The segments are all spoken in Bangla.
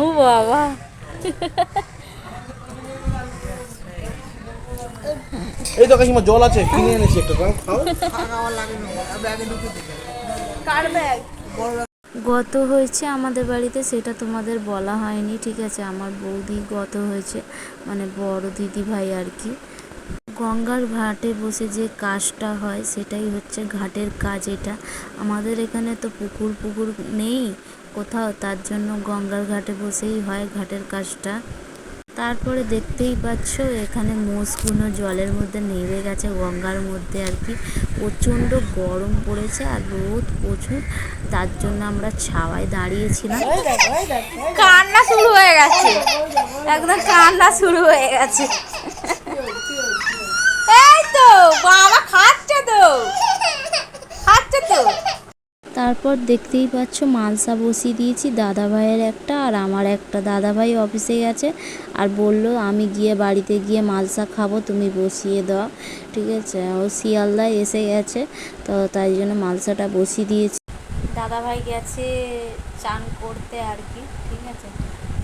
ও বাবা। এই তো কাকিমা জল আছে কিনে এনেছি একটা দাও, খাও। খাওয়া খাওয়া লাগে না ব্যাগে ঢুকে দেবে কার ব্যাগ? গত হয়েছে আমাদের বাড়িতে সেটা তোমাদের বলা হয়নি ঠিক আছে? আমার বৌদি গত হয়েছে মানে বড় দিদি ভাই আর কি। গঙ্গার ঘাটে বসে যে কাজটা হয়, সেটাই হচ্ছে ঘাটের কাজ এটা। আমাদের এখানে তো পুকুর পুকুর নেই, কোথাও, তার জন্য গঙ্গার ঘাটে বসেই হয় ঘাটের কাজটা। তারপরে দেখতেই পাচ্ছ, এখানে মোষগুলো জলের মধ্যে নেমে গেছে, গঙ্গার মধ্যে আর কি। প্রচণ্ড গরম পড়েছে আর রোদ প্রচুর, তার জন্য আমরা ছাওয়ায় দাঁড়িয়েছিলাম। কান্না শুরু হয়ে গেছে। একদম কান্না শুরু হয়ে গেছে। বাবা খাচ্ছে তো। খাচ্ছে তো। তারপর দেখতেই পাচ্ছ মালসা বসিয়ে দিয়েছি দাদা ভাইয়ের একটা আর আমার একটা দাদা ভাই অফিসে গেছে আর বলল আমি গিয়ে বাড়িতে গিয়ে মালসা খাব তুমি বসিয়ে দাও। ঠিক আছে ও শিয়ালদায় এসে গেছে তো তাই জন্য মালসাটা বসিয়ে দিয়েছি। দাদা ভাই গেছে চান করতে আর কি ঠিক আছে।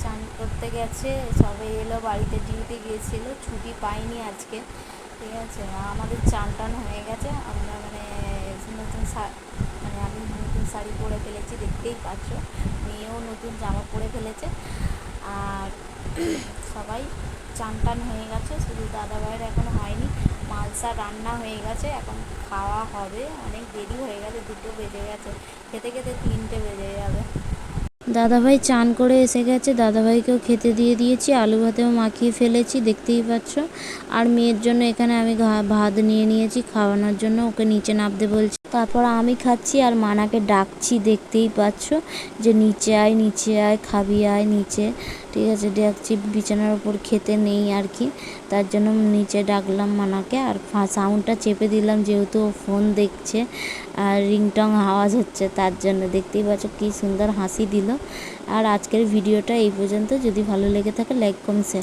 চান করতে গেছে সবে এলো বাড়িতে ডিউটি গিয়েছিল ছুটি পাইনি আজকে। ঠিক আছে, আমাদের চান টান হয়ে গেছে। আমরা মানে নতুন মানে আমি নতুন শাড়ি পরে ফেলেছি, দেখতেই পাচ্ছ। মেয়েও নতুন জামা পরে ফেলেছে। আর সবাই চান টান হয়ে গেছে, শুধু দাদা ভাইয়ের এখনও হয়নি। মালসা রান্না হয়ে গেছে, এখন খাওয়া হবে। অনেক দেরি হয়ে গেছে, দুটো বেজে গেছে। খেতে খেতে তিনটে বেজে যাবে দাদাভাই চান করে এসে গেছে। দাদাভাইকেও খেতে দিয়ে দিয়েছি, আলু ভাতেও মাখিয়ে ফেলেছি, দেখতেই পাচ্ছ। আর মেয়ের জন্য এখানে আমি ভাত নিয়ে নিয়েছি, খাওয়ানোর জন্য ওকে নিচে নামতে বলছি। তারপর আমি খাচ্ছি আর মানাকে ডাকছি, দেখতেই পাচ্ছ যে নিচে আয় নিচে আয়, খাবি আয়, নিচে। ঠিক আছে ডাকছি বিছানার ওপর খেতে নেই আর কি। তার জন্য নিচে ডাকলাম মানাকে আর সাউন্ডটা চেপে দিলাম যেহেতু ও ফোন দেখছে আর রিংটং আওয়াজ হচ্ছে তার জন্য। দেখতেই পাচ্ছ কী সুন্দর হাসি দিল। আর আজকের ভিডিওটা এই পর্যন্ত। যদি ভালো লেগে থাকে লাইক শেয়ার